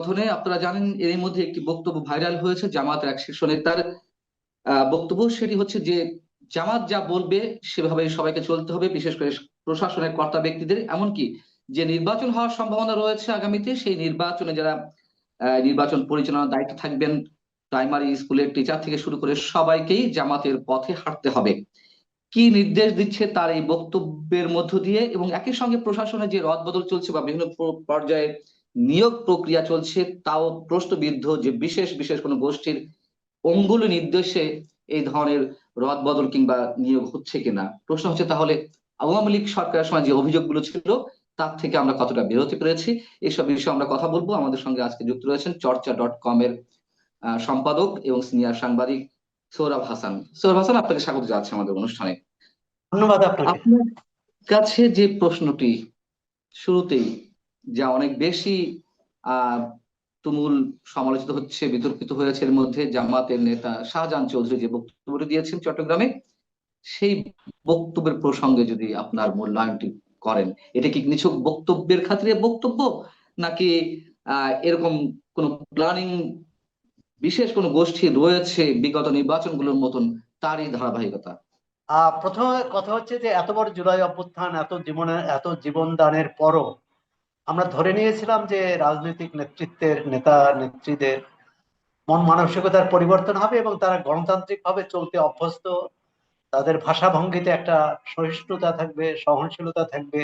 কথনে আপনারা জানেন এর মধ্যে একটি বক্তব্য ভাইরাল হয়েছে জামাতের এক শীর্ষ নেতার বক্তব্য। সেটি হচ্ছে যে জামাত যা বলবে সেভাবে সবাইকে চলতে হবে, বিশেষ করে প্রশাসনের কর্তা ব্যক্তিদের। এমনকি যে নির্বাচন হওয়ার সম্ভাবনা রয়েছে আগামীতে, সেই নির্বাচনে যারা নির্বাচন পরিচালনার দায়িত্ব থাকবেন, প্রাইমারি স্কুলের টিচার থেকে শুরু করে সবাইকেই জামাতের পথে হাঁটতে হবে। কি নির্দেশ দিচ্ছে তার এই বক্তব্যের মধ্য দিয়ে? এবং একই সঙ্গে প্রশাসনের যে রদবদল চলছে বা বিভিন্ন পর্যায়ে নিয়োগ প্রক্রিয়া চলছে তাও প্রশ্নবিদ্ধ যে বিশেষ বিশেষ কোনো গোষ্ঠীর অঙ্গুল নির্দেশে এই ধরনের রদবদল কিংবা নিয়োগ হচ্ছে কিনা? প্রশ্ন হচ্ছে তাহলে আওয়ামী লীগ সরকারের সময় যে অভিযোগগুলো ছিল তার থেকে আমরা কতটা বিরতি পেরেছি? এইসব বিষয়ে আমরা কথা বলব। আমাদের সঙ্গে আজকে যুক্ত রয়েছেন চর্চা ডট কম এর আহ, সম্পাদক এবং সিনিয়র সাংবাদিক সৌরভ হাসান। সৌরভ হাসান আপনাকে স্বাগত জানাচ্ছি আমাদের অনুষ্ঠানে। ধন্যবাদ আপনার কাছে যে প্রশ্নটি শুরুতেই যা অনেক বেশি তুমুল সমালোচিত হচ্ছে, বিতর্কিত হয়েছে এর মধ্যে জামাতের নেতা শাহজাহান চৌধুরী যে বক্তব্যটি দিয়েছেন চট্টগ্রামে, সেই বক্তব্যের প্রসঙ্গে যদি আপনার মূল্যায়নটি করেন, এটা কি নিছক বক্তব্যের খাতিরে বক্তব্য, নাকি এরকম কোন প্ল্যানিং বিশেষ কোন গোষ্ঠী রয়েছে বিগত নির্বাচনগুলোর মতন তারই ধারাবাহিকতা? আহ প্রথমে কথা হচ্ছে যে এত বড় জুলাই অভ্যুত্থান, এত জীবনের এত জীবন দানের পরও আমরা ধরে নিয়েছিলাম যে রাজনৈতিক নেতৃত্বের নেতা, নেত্রীদের মন মানসিকতার পরিবর্তন হবে এবং তারা গণতান্ত্রিক ভাবে চলতে অভ্যস্ত। তাদের ভাষা ভঙ্গিতে একটা সহিষ্ণুতা থাকবে, সহনশীলতা থাকবে।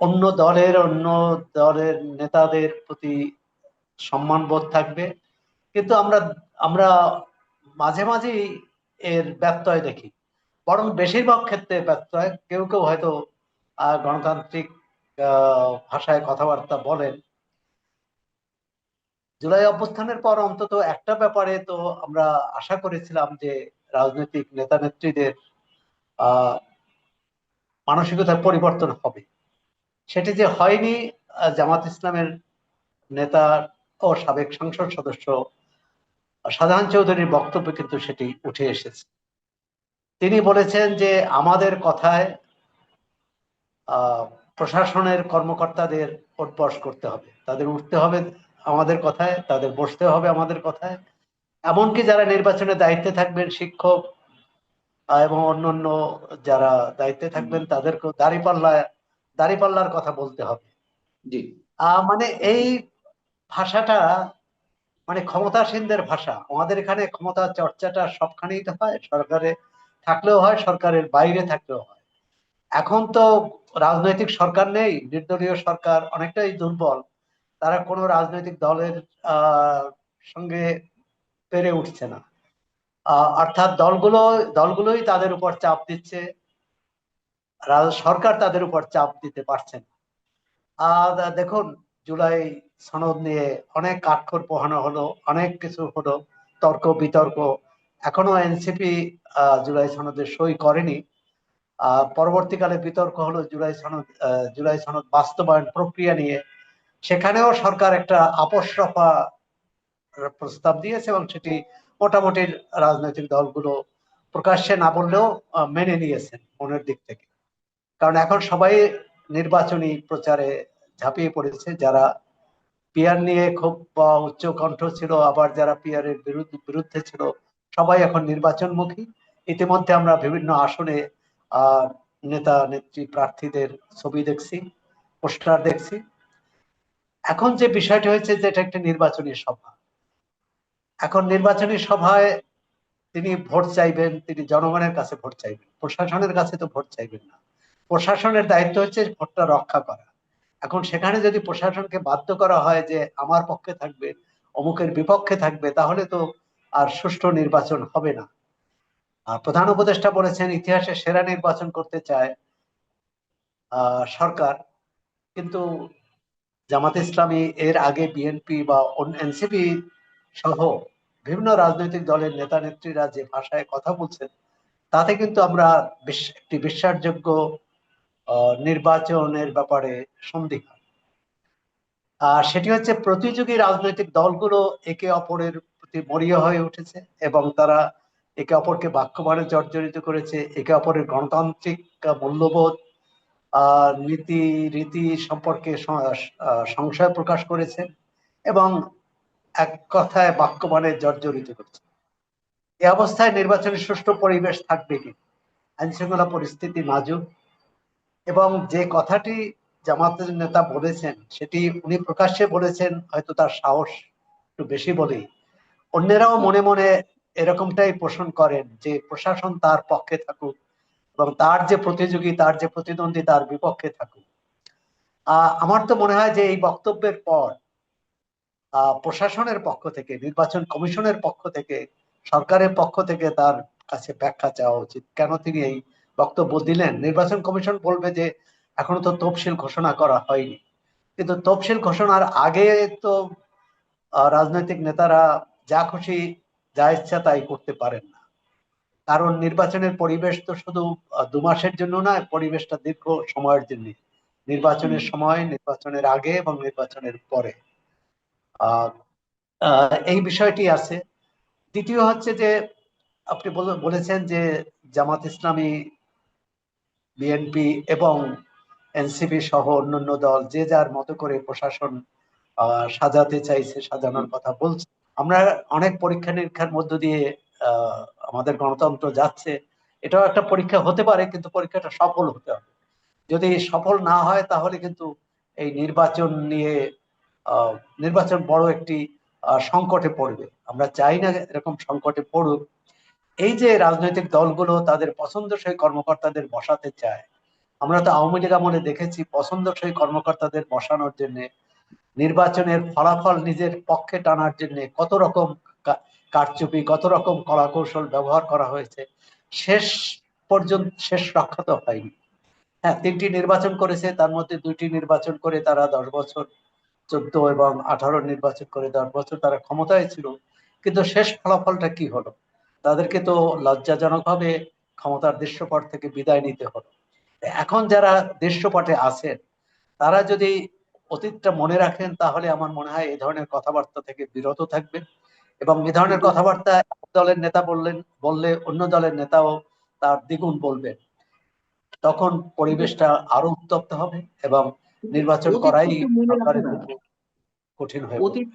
অন্য দলের অন্য দলের নেতাদের প্রতি সম্মানবোধ থাকবে। কিন্তু আমরা আমরা মাঝে মাঝেই এর ব্যত্যয় দেখি। বরং বেশিরভাগ ক্ষেত্রে ব্যত্যয়। কেউ কেউ হয়তো গণতান্ত্রিক ভাষায় কথাবার্তা বলেন। জুলাই অভ্যুত্থানের পর অন্তত একটা ব্যাপারে তো আমরা আশা করেছিলাম যে রাজনৈতিক নেতা নেত্রীদের মানসিকতার পরিবর্তন হবে। সেটি যে হয়নি জামাত ইসলামের নেতা ও সাবেক সংসদ সদস্য সাধারণ চৌধুরীর বক্তব্যে কিন্তু সেটি উঠে এসেছে। তিনি বলেছেন যে আমাদের কথায় আহ, প্রশাসনের কর্মকর্তাদের ওঠবস করতে হবে। তাদের উঠতে হবে আমাদের কথায় তাদের বসতে হবে আমাদের কথায়। এমনকি যারা নির্বাচনে দায়িত্বে থাকবেন শিক্ষক এবং অন্যান্য যারা দায়িত্বে থাকবেন তাদেরকেও দাঁড়িপাল্লা দাঁড়িপাল্লার কথা বলতে হবে। জি। আহ, মানে এই ভাষাটা মানে ক্ষমতাসীনদের ভাষা। আমাদের এখানে ক্ষমতা চর্চাটা সবখানেই তো হয় সরকারে থাকলেও হয় সরকারের বাইরে থাকলেও হয়। এখন তো রাজনৈতিক সরকার নেই, নির্দলীয় সরকার অনেকটাই দুর্বল। তারা কোনো রাজনৈতিক দলের সঙ্গে পেরে উঠছে না। অর্থাৎ দলগুলো, দলগুলোই তাদের উপর চাপ দিচ্ছে। সরকার তাদের উপর চাপ দিতে পারছে না। আর দেখুন, জুলাই সনদ নিয়ে অনেক কাঠখড় পোহানো হলো, অনেক কিছু হলো, তর্ক বিতর্ক। এখনও এনসিপি জুলাই সনদে সই করেনি। পরবর্তীকালে বিতর্ক হলো জুলাই সনদ জুলাই সনদ বাস্তবায়ন প্রক্রিয়া নিয়ে। সেখানেও সরকার একটা আপোষ রফা প্রস্তাব দিয়েছে এবং সেটি মোটামুটি রাজনৈতিক দলগুলো প্রকাশ্যে না বললেও মেনে নিয়েছেন মনের দিক থেকে। কারণ এখন সবাই নির্বাচনী প্রচারে ঝাঁপিয়ে পড়েছে। যারা পিয়ার নিয়ে খুব উচ্চ কণ্ঠ ছিল, আবার যারা পিয়ারের বিরুদ্ধে বিরুদ্ধে ছিল, সবাই এখন নির্বাচনমুখী। ইতিমধ্যে আমরা বিভিন্ন আসনে নেতা নেত্রী প্রার্থীদের ছবি দেখছি, পোস্টার দেখছি। এখন যে বিষয়টি হয়েছে যে এটা একটা নির্বাচনী সভা। এখন নির্বাচনী সভায় তিনি ভোট চাইবেন, তিনি জনগণের কাছে ভোট চাইবেন, প্রশাসনের কাছে তো ভোট চাইবেন না। প্রশাসনের দায়িত্ব হচ্ছে ভোটটা রক্ষা করা। এখন সেখানে যদি প্রশাসনকে বাধ্য করা হয় যে আমার পক্ষে থাকবে, অমুকের বিপক্ষে থাকবে, তাহলে তো আর সুষ্ঠু নির্বাচন হবে না। আর প্রধান উপদেষ্টা বলেছেন, ইতিহাসে সেরা নির্বাচন করতে চায় সরকার। কিন্তু জামাত ইসলামী এর আগে বিএনপি বা এনসিপি সহ বিভিন্ন রাজনৈতিক দলের নেতা নেত্রীরা যে ভাষায় কথা বলছেন, তাতে কিন্তু আমরা একটি বিশ্বাসযোগ্য নির্বাচনের ব্যাপারে সন্দিহান। আর সেটি হচ্ছে প্রতিযোগী রাজনৈতিক দলগুলো একে অপরের প্রতি মরিয়া হয়ে উঠেছে এবং তারা একে অপরকে বাক্যবাণে জর্জরিত করেছে, একে অপরের গণতান্ত্রিক মূল্যবোধ নীতি, রীতি সম্পর্কে সংশয় প্রকাশ করেছে এবং এক কথায় বাক্য মানে জর্জরিত করছে। এ অবস্থায় নির্বাচনী সুষ্ঠু পরিবেশ থাকবে কি? আইন শৃঙ্খলা পরিস্থিতি নাজুক এবং যে কথাটি জামাতের নেতা বলেছেন, সেটি উনি প্রকাশ্যে বলেছেন, হয়তো তার সাহস একটু বেশি বলেই। অন্যেরাও মনে মনে এরকমটাই পোষণ করেন যে প্রশাসন তার পক্ষে থাকুক এবং তার যে প্রতিযোগী, তার যে প্রতিদ্বন্দ্বী তার বিপক্ষে থাকুক। আমার তো মনে হয় যে এই বক্তব্যের পর প্রশাসনের পক্ষ থেকে, নির্বাচন কমিশনের পক্ষ থেকে, সরকারের পক্ষ থেকে তার কাছে ব্যাখ্যা চাওয়া উচিত। কেন তিনি এই বক্তব্য দিলেন? নির্বাচন কমিশন বলবে যে এখনও তো তফসিল ঘোষণা করা হয়নি। কিন্তু তফসিল ঘোষণার আগে তো রাজনৈতিক নেতারা যা খুশি যা ইচ্ছা তাই করতে পারেন না। কারণ নির্বাচনের পরিবেশ তো শুধু দু মাসের জন্য নয়, পরিবেশটা দীর্ঘ সময়ের জন্য। নির্বাচনের সময়, নির্বাচনের আগে এবং নির্বাচনের পরে। এই বিষয়টি আছে। দ্বিতীয় হচ্ছে যে, আপনি বলেছেন যে জামাত ইসলামী, বিএনপি এবং এনসিপি সহ অন্যান্য দল যে যার মতো করে প্রশাসন সাজাতে চাইছে, সাজানোর কথা বলছে। আমরা অনেক পরীক্ষা নিরীক্ষার মধ্য দিয়ে আমাদের গণতন্ত্র যাচ্ছে। এটাও একটা পরীক্ষা হতে পারে, কিন্তু পরীক্ষাটা সফল হতে হবে। যদি সফল না হয়, তাহলে কিন্তু এই নির্বাচন নিয়ে নির্বাচন বড় একটি সংকটে পড়বে। আমরা চাই না এরকম সংকটে পড়ুক। এই যে রাজনৈতিক দলগুলো তাদের পছন্দসই কর্মকর্তাদের বসাতে চায়, আমরা তো আওয়ামী লীগ আমলে দেখেছি পছন্দসই কর্মকর্তাদের বসানোর জন্য নির্বাচনের ফলাফল নিজের পক্ষে টানার জন্য কত রকম কারচুপি, কত রকম কলা কৌশল ব্যবহার করা হয়েছে, শেষ পর্যন্ত, শেষ রক্ষা তো হয়নি। হ্যাঁ তিনটি নির্বাচন করেছে, তার মধ্যে দুইটি নির্বাচন করে তারা দশ বছর, চোদ্দ এবং আঠারো নির্বাচন করে দশ বছর তারা ক্ষমতায় ছিল। কিন্তু শেষ ফলাফলটা কি হলো? তাদেরকে তো লজ্জাজনক ভাবে ক্ষমতার দৃশ্যপট থেকে বিদায় নিতে হলো। এখন যারা দৃশ্যপটে আছেন, তারা যদি অতীতটা মনে রাখেন তাহলে আমার মনে হয় এই ধরনের কথাবার্তা থেকে বিরত থাকবেন। এবং এ ধরনের কথাবার্তা এক দলের নেতা বললেন বললে অন্য দলের নেতাও তার দ্বিগুণ বলবেন। তখন পরিবেশটা আরও উত্তপ্ত হবে এবং নির্বাচন করাই কঠিন হয়ে অতীত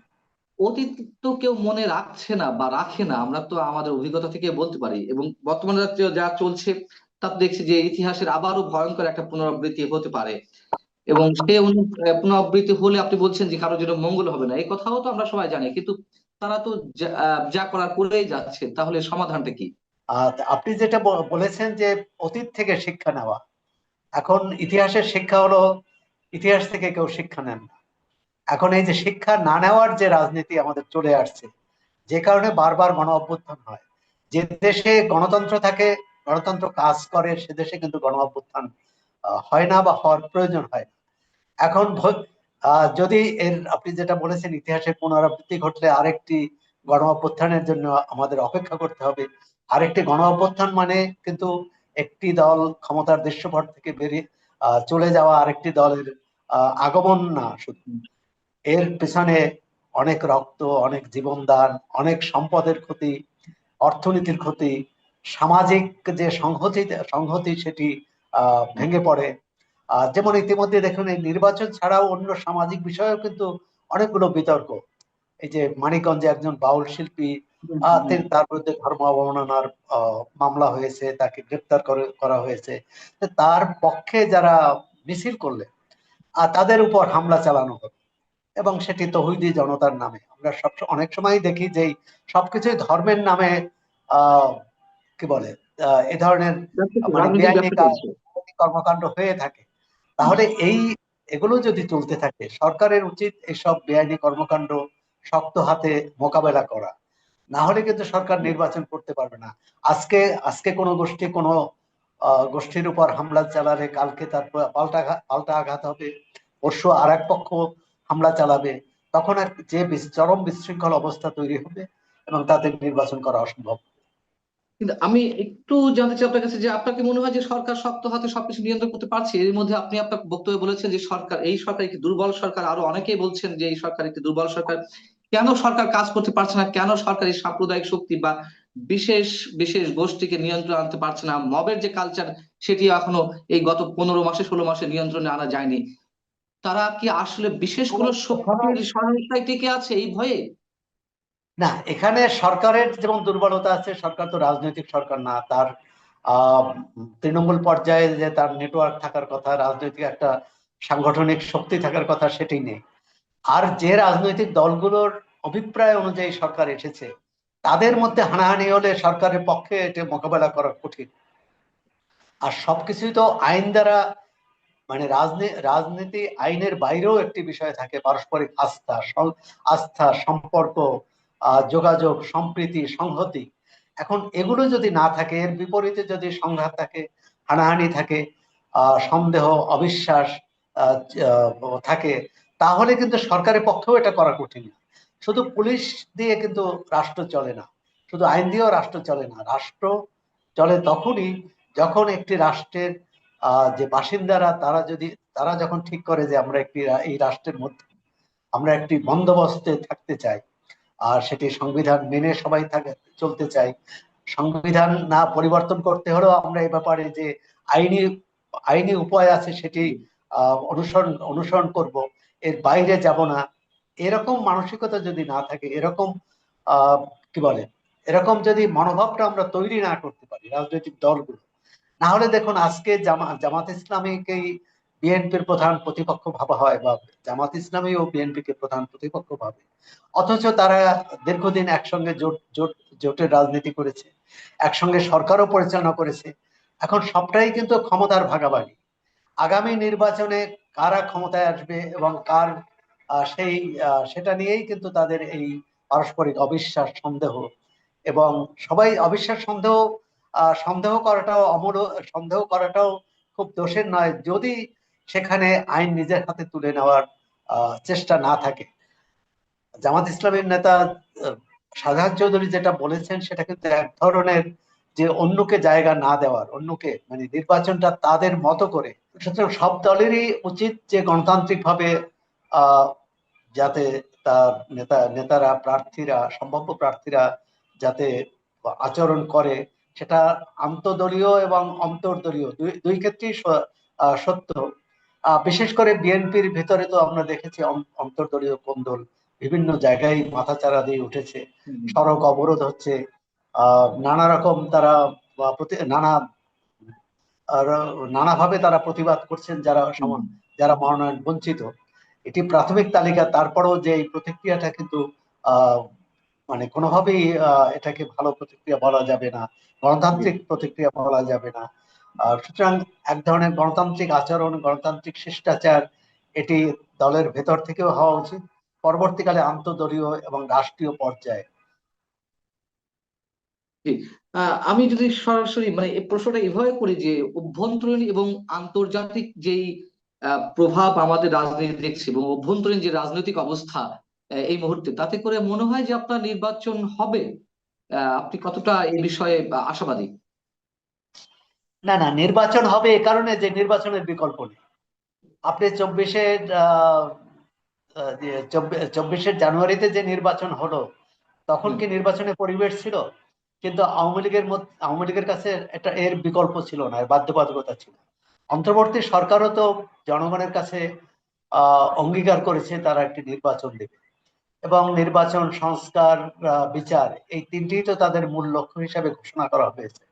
অতীত তো কেউ মনে রাখছে না বা রাখে না আমরা তো আমাদের অভিজ্ঞতা থেকে বলতে পারি। এবং বর্তমানে যা চলছে তা দেখছি যে ইতিহাসের আবারও ভয়ঙ্কর একটা পুনরাবৃত্তি হতে পারে। এবং সে পুনরাবৃত্তি হলে আপনি বলছেন যে কারোর জন্য মঙ্গল হবে না। এই কথাও তো আমরা সবাই জানি। কিন্তু তারা তো যা- করার করেই যাচ্ছে তাহলে সমাধানটা কি? আপনি যেটা বলেছেন যে অতীত থেকে শিক্ষা নেওয়া। এখন ইতিহাসের শিক্ষা হলো, ইতিহাস থেকে কেউ শিক্ষা নেন না। এখন এই যে শিক্ষা না নেওয়ার যে রাজনীতি আমাদের চলে আসছে, যে কারণে বারবার গণ অভ্যুত্থান হয়। যে দেশে গণতন্ত্র থাকে, গণতন্ত্র কাজ করে, সে দেশে কিন্তু গণ অভ্যুত্থান হয় না বা হওয়ার প্রয়োজন হয় না। এখন যদি এর, আপনি যেটা বলেছেন, ইতিহাসের পুনরাবৃত্তি ঘটলে আরেকটি গণ জন্য আমাদের অপেক্ষা করতে হবে। আরেকটি গণ অভ্যুত্থান মানে কিন্তু একটি দল ক্ষমতার দৃশ্যপট থেকে বেরিয়ে চলে যাওয়া আরেকটি দলের আগমন না শুধু। এর পেছনে অনেক রক্ত, অনেক জীবনদান, অনেক সম্পদের ক্ষতি, অর্থনীতির ক্ষতি, সামাজিক যে সংহতি সংহতি সেটি ভেঙে পড়ে। যেমন ইতিমধ্যে দেখুন এই নির্বাচন ছাড়াও অন্য সামাজিক বিষয়েও কিন্তু অনেকগুলো বিতর্ক। এই যে মানিকগঞ্জে একজন বাউল শিল্পী তিনি- তার বিরুদ্ধে ধর্ম অবমাননার মামলা হয়েছে তাকে গ্রেপ্তার করা হয়েছে। তার পক্ষে যারা মিছিল করলেন আর তাদের উপর হামলা চালানো হলো এবং সেটি তহুদি জনতার নামে। আমরা সব অনেক সময় দেখি যে এই সবকিছুই ধর্মের নামে আহ কি বলে আহ, এ ধরনের মানে। কর্মকাণ্ড হয়ে থাকে। তাহলে এই এগুলো যদি চলতে থাকে, সরকারের উচিত এইসব বেআইনি কর্মকাণ্ড শক্ত হাতে মোকাবেলা করা। না হলে কিন্তু সরকার নির্বাচন করতে পারবে না। আজকে আজকে কোনো গোষ্ঠী, কোনো গোষ্ঠীর উপর হামলা চালালে কালকে তার পাল্টা পাল্টা আঘাত হবে, পরশু আর এক পক্ষ হামলা চালাবে, তখন আর যে চরম বিশৃঙ্খল অবস্থা তৈরি হবে এবং তাতে নির্বাচন করা অসম্ভব। কিন্তু আমি একটু জানতে চাই আপনার কাছে যে আপনার কি মনে হয় যে সরকার শক্ত হাতে সবকিছু নিয়ন্ত্রণ করতে পারছে? এর মধ্যে আপনি আপনার বক্তব্যে বলেছেন যে সরকার এই সরকার একটি দুর্বল সরকার। আরও অনেকেই বলছেন যে এই সরকার একটি দুর্বল সরকার। কেন সরকার কাজ করতে পারছে না? কেন সরকার এই সাম্প্রদায়িক শক্তি বা বিশেষ বিশেষ গোষ্ঠীকে নিয়ন্ত্রণ আনতে পারছে না? মবের যে কালচার সেটি এখনও এই গত পনেরো মাসে ষোলো মাসে নিয়ন্ত্রণে আনা যায়নি। তারা কি আসলে বিশেষ কোনো শক্তির সহায়তায় টিকে আছে এই ভয়ে? না, এখানে সরকারের যেমন দুর্বলতা আছে, সরকার তো রাজনৈতিক সরকার না, তার তৃণমূল পর্যায়ে যে তার নেটওয়ার্ক থাকার কথা, রাজনৈতিক একটা সাংগঠনিক শক্তি থাকার কথা সেটি নেই। আর যে রাজনৈতিক দলগুলোর অভিপ্রায় অনুযায়ী সরকার এসেছে, তাদের মধ্যে হানাহানি হলে সরকারের পক্ষে এটা মোকাবেলা করা কঠিন। আর সবকিছুই তো আইন দ্বারা মানে রাজনীতি আইনের বাইরেও একটি বিষয় থাকে, পারস্পরিক আস্থা আস্থা, সম্পর্ক যোগাযোগ, সম্প্রীতি, সংহতি। এখন এগুলো যদি না থাকে, এর বিপরীতে যদি সংঘাত থাকে, হানাহানি থাকে সন্দেহ, অবিশ্বাস থাকে, তাহলে কিন্তু সরকারের পক্ষেও এটা করা কঠিন শুধু পুলিশ দিয়ে কিন্তু রাষ্ট্র চলে না। শুধু আইন দিয়েও রাষ্ট্র চলে না। রাষ্ট্র চলে তখনই যখন একটি রাষ্ট্রের যে বাসিন্দারা, তারা যদি, তারা যখন ঠিক করে যে আমরা একটি, এই রাষ্ট্রের মধ্যে, আমরা একটি বন্দোবস্তে থাকতে চাই আর সেটি সংবিধান মেনে সবাই থাকে, চলতে চাই সংবিধান না পরিবর্তন করতে হলেও আমরা এই ব্যাপারে যে আইনি আইনি উপায় আছে সেটি অনুসরণ অনুসরণ করব। এর বাইরে যাব না। এরকম মানসিকতা যদি না থাকে, এরকম কি বলে? এরকম যদি মনোভাবটা আমরা তৈরি না করতে পারি, রাজনৈতিক দলগুলো না হলে দেখুন আজকে জামা, জামাত ইসলামীকেই বিএনপির প্রধান প্রতিপক্ষ ভাবা হয় বা জামাত ইসলামী ও বিএনপি কে প্রধান প্রতিপক্ষ ভাবে। অথচ তারা দীর্ঘদিন একসঙ্গে জোট জোট, জোটের রাজনীতি করেছে, একসঙ্গে সরকারও পরিচালনা করেছে। এখন সবটাই কিন্তু ক্ষমতার ভাগাভাগি। আগামী নির্বাচনে কারা ক্ষমতায় আসবে এবং কার সেই সেটা নিয়েই কিন্তু তাদের এই পারস্পরিক অবিশ্বাস সন্দেহ এবং সবাই অবিশ্বাস সন্দেহ সন্দেহ করাটাও অমর সন্দেহ করাটাও খুব দোষের নয়। যদি সেখানে আইন নিজের হাতে তুলে নেওয়ার চেষ্টা না থাকে। জামাত ইসলামের নেতা শাহজাহান চৌধুরী যেটা বলেছেন, সেটা কিন্তু এক ধরনের যে অন্যকে জায়গা না দেওয়ার, অন্যকে মানে নির্বাচনটা তাদের মতো করে। সুতরাং সব দলেরই উচিত যে গণতান্ত্রিক ভাবে আহ, যাতে তার নেতা, নেতারা, প্রার্থীরা, সম্ভাব্য প্রার্থীরা যাতে আচরণ করে, সেটা আন্তদলীয় এবং অন্তর্দলীয়, দুই দুই ক্ষেত্রেই সত্য। বিশেষ করে বিএনপির ভিতরে তো আমরা দেখেছি অন্তর্দলীয় কোন্দল বিভিন্ন জায়গায় মাথাচাড়া দিয়ে উঠেছে। সড়ক অবরোধ হচ্ছে। নানা রকম তারা নানা নানাভাবে তারা প্রতিবাদ করছেন যারা সমান যারা মনোনয়ন বঞ্চিত। এটি প্রাথমিক তালিকা তারপরেও যে এই প্রতিক্রিয়াটা কিন্তু আহ মানে কোনোভাবেই আহ, এটাকে ভালো প্রতিক্রিয়া বলা যাবে না গণতান্ত্রিক প্রতিক্রিয়া বলা যাবে না। সুতরাং এক ধরনের গণতান্ত্রিক আচরণ, গণতান্ত্রিক শিষ্টাচার এটি দলের ভেতর থেকেও হওয়া উচিত। পরবর্তীকালে আন্তদলীয় এবং রাষ্ট্রীয় পর্যায়ে। আমি যদি সরাসরি মানে এই প্রশ্নটা এভাবে করি যে অভ্যন্তরীণ এবং আন্তর্জাতিক যেই প্রভাব আমাদের রাজনীতি দেখছি এবং অভ্যন্তরীণ যে রাজনৈতিক অবস্থা এই মুহূর্তে, তাতে করে মনে হয় যে আপনার নির্বাচন হবে। আপনি কতটা এই বিষয়ে আশাবাদী? না না নির্বাচন হবে এ কারণে যে নির্বাচনের বিকল্প নেই। আপনি চব্বিশে চব্বিশের জানুয়ারিতে যে নির্বাচন হলো তখন কি নির্বাচনের পরিবেশ ছিল? কিন্তু আওয়ামী লীগের আওয়ামী লীগের কাছে এটা এর বিকল্প ছিল না এর বাধ্যবাধকতা ছিল। অন্তর্বর্তী সরকারও তো জনগণের কাছে আহ অঙ্গীকার করেছে তারা একটি নির্বাচন দেবে। এবং নির্বাচন সংস্কার বিচার এই তিনটি তো তাদের মূল লক্ষ্য হিসাবে ঘোষণা করা হয়েছে।